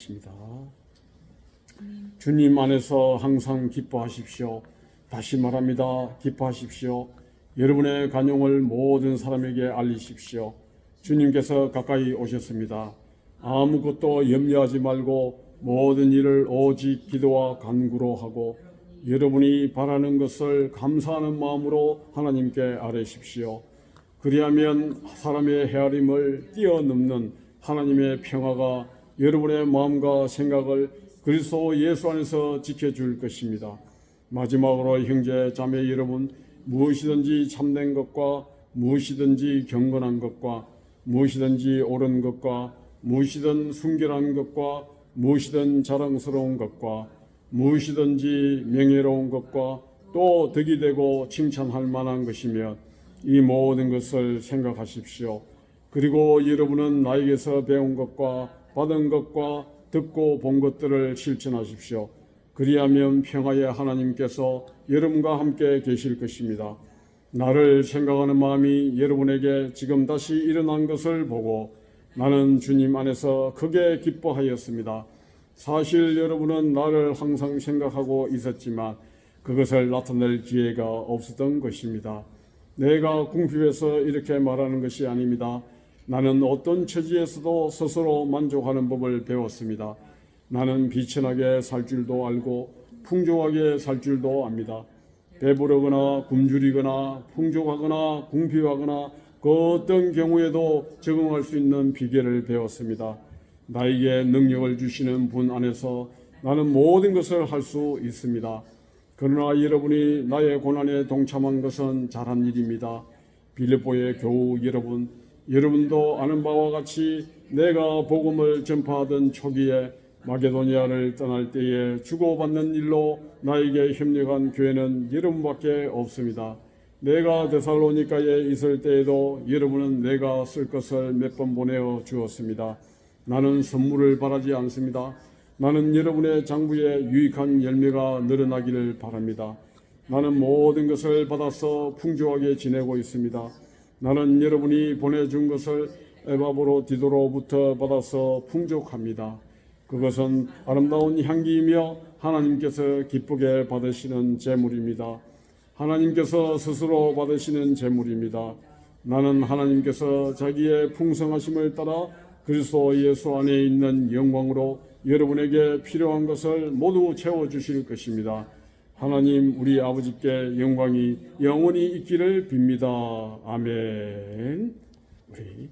있습니다. 주님 안에서 항상 기뻐하십시오. 다시 말합니다. 기뻐하십시오. 여러분의 간용을 모든 사람에게 알리십시오. 주님께서 가까이 오셨습니다. 아무것도 염려하지 말고 모든 일을 오직 기도와 간구로 하고 여러분이 바라는 것을 감사하는 마음으로 하나님께 아뢰십시오. 그리하면 사람의 헤아림을 뛰어넘는 하나님의 평화가 여러분의 마음과 생각을 그리스도 예수 안에서 지켜줄 것입니다. 마지막으로 형제 자매 여러분 무엇이든지 참된 것과 무엇이든지 경건한 것과 무엇이든지 옳은 것과 무엇이든 순결한 것과 무엇이든 자랑스러운 것과 무엇이든지 명예로운 것과 또 덕이 되고 칭찬할 만한 것이며 이 모든 것을 생각하십시오. 그리고 여러분은 나에게서 배운 것과 받은 것과 듣고 본 것들을 실천하십시오. 그리하면 평화의 하나님께서 여러분과 함께 계실 것입니다. 나를 생각하는 마음이 여러분에게 지금 다시 일어난 것을 보고 나는 주님 안에서 크게 기뻐하였습니다. 사실 여러분은 나를 항상 생각하고 있었지만 그것을 나타낼 기회가 없었던 것입니다. 내가 궁핍해서 이렇게 말하는 것이 아닙니다. 나는 어떤 처지에서도 스스로 만족하는 법을 배웠습니다. 나는 비천하게 살 줄도 알고 풍족하게 살 줄도 압니다. 배부르거나 굶주리거나 풍족하거나 궁핍하거나 그 어떤 경우에도 적응할 수 있는 비결을 배웠습니다. 나에게 능력을 주시는 분 안에서 나는 모든 것을 할 수 있습니다. 그러나 여러분이 나의 고난에 동참한 것은 잘한 일입니다. 빌립보의 교우 여러분, 여러분도 아는 바와 같이 내가 복음을 전파하던 초기에 마게도니아를 떠날 때에 주고받는 일로 나에게 협력한 교회는 여러분밖에 없습니다. 내가 데살로니카에 있을 때에도 여러분은 내가 쓸 것을 몇 번 보내어 주었습니다. 나는 선물을 바라지 않습니다. 나는 여러분의 장부에 유익한 열매가 늘어나기를 바랍니다. 나는 모든 것을 받아서 풍족하게 지내고 있습니다. 나는 여러분이 보내준 것을 에바브로 디도로부터 받아서 풍족합니다. 그것은 아름다운 향기이며 하나님께서 기쁘게 받으시는 제물입니다. 하나님께서 스스로 받으시는 제물입니다. 나는 하나님께서 자기의 풍성하심을 따라 그리스도 예수 안에 있는 영광으로 여러분에게 필요한 것을 모두 채워 주실 것입니다. 하나님 우리 아버지께 영광이 영원히 있기를 빕니다. 아멘. 우리